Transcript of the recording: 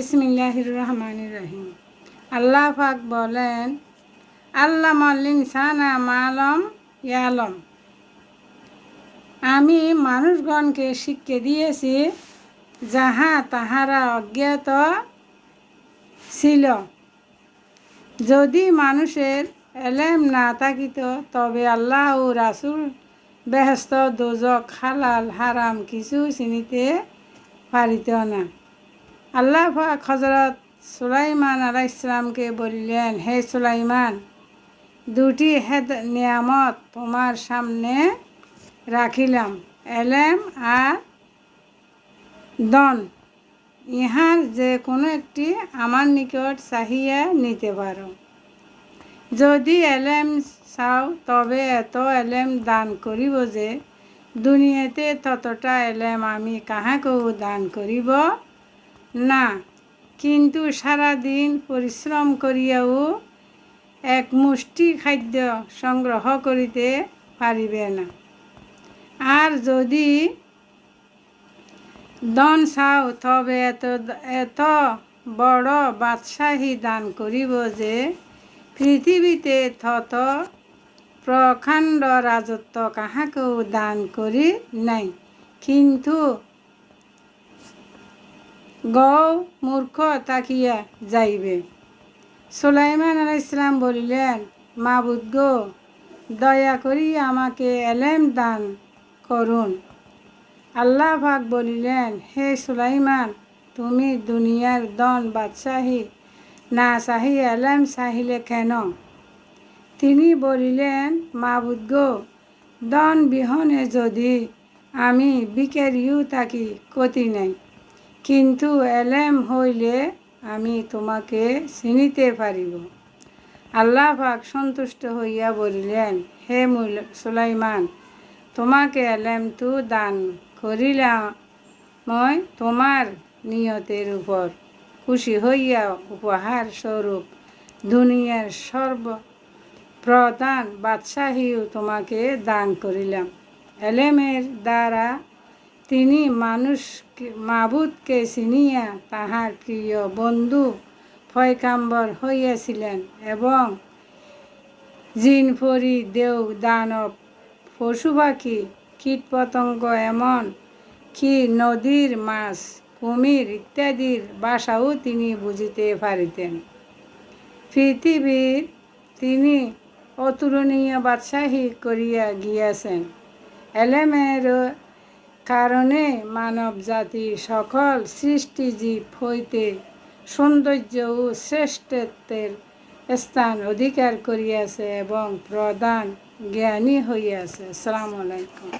বিসমিল্লাহির রহমানির রহিম আল্লাহ বলেন আল্লাহ মল্লিন মালম ইয়ালম। আমি মানুষগণকে শিক্ষা দিয়েছি, যাহা তাহারা অজ্ঞাত ছিল। যদি মানুষের এলেম না থাকিত, তবে আল্লাহ ও রাসুল বেহস্ত দোজক, হালাল, হারাম কিছু চিনিতে পারিত না। আল্লাহ পাক হজরত সুলাইমান আলাহ ইসলামকে বলিলেন, হে সুলাইমান, দুটি হেদ, নিয়ামত তোমার সামনে রাখিলাম, এলেম আর দন। ইহার যে কোনো একটি আমার নিকট চাহিয়া নিতে পারো। যদি এলেম চাও, তবে এত এলেম দান করিব যে, দুনিয়াতে ততটা এলেম আমি কাহাকেও দান করিব না, কিন্তু সারাদিন পরিশ্রম করিয়াও এক মুষ্টি খাদ্য সংগ্রহ করিতে পারিবে না। আর যদি দন চাও, তবে এত এত বড় বাদশাহী দান করিব যে পৃথিবীতে তত প্রকাণ্ড রাজত্ব কাহাকেও দান করি নাই। কিন্তু গৌ মূর্খ তাকিয়া যাইবে। সুলাইমান আল ইসলাম বলিলেন, মাবুদ গো, দয়া করি আমাকে এলেম দান করুন। আল্লাহ পাক বলিলেন, হে সুলাইমান, তুমি দুনিয়ার দন বাদশাহী, না চাহি এলেম চাহিলে কেন? তিনি বলিলেন, মাবুদ গো, দন বিহনে যদি আমি বিকেরিও থাকি, ক্ষতি নাই। কিন্তু এলেম হইলে আমি তোমাকে চিনিতে পারিব। আল্লাহ পাক সন্তুষ্ট হইয়া বলিলেন, হে মুল, সুলাইমান, তোমাকে এলেমটু দান করিলাম মই তোমার নিয়তের উপর। খুশি হইয়া উপহার স্বরূপ দুনিয়ার সর্ব প্রধান বাদশাহীও তোমাকে দান করিলাম। এলেমের দ্বারা তিনি মানুষ মাবুদকে চিনিয়া তাহার প্রিয় বন্ধু ফয়কাম্বর হইয়াছিলেন এবং জিন পরি দেও দানব পশু পাখি, কীটপতঙ্গ এমন কি নদীর মাছ, কুমির ইত্যাদির বাসাও তিনি বুঝিতে পারিতেন। পৃথিবীর তিনি অতুলনীয় বাদশাহী করিয়া গিয়াছেন। এলেমের কারণে মানব জাতি সকল সৃষ্টিজীব হইতে সৌন্দর্য ও শ্রেষ্ঠত্বের স্থান অধিকার করিয়াছে এবং প্রধান জ্ঞানী হইয়াছে। আসসালামু আলাইকুম।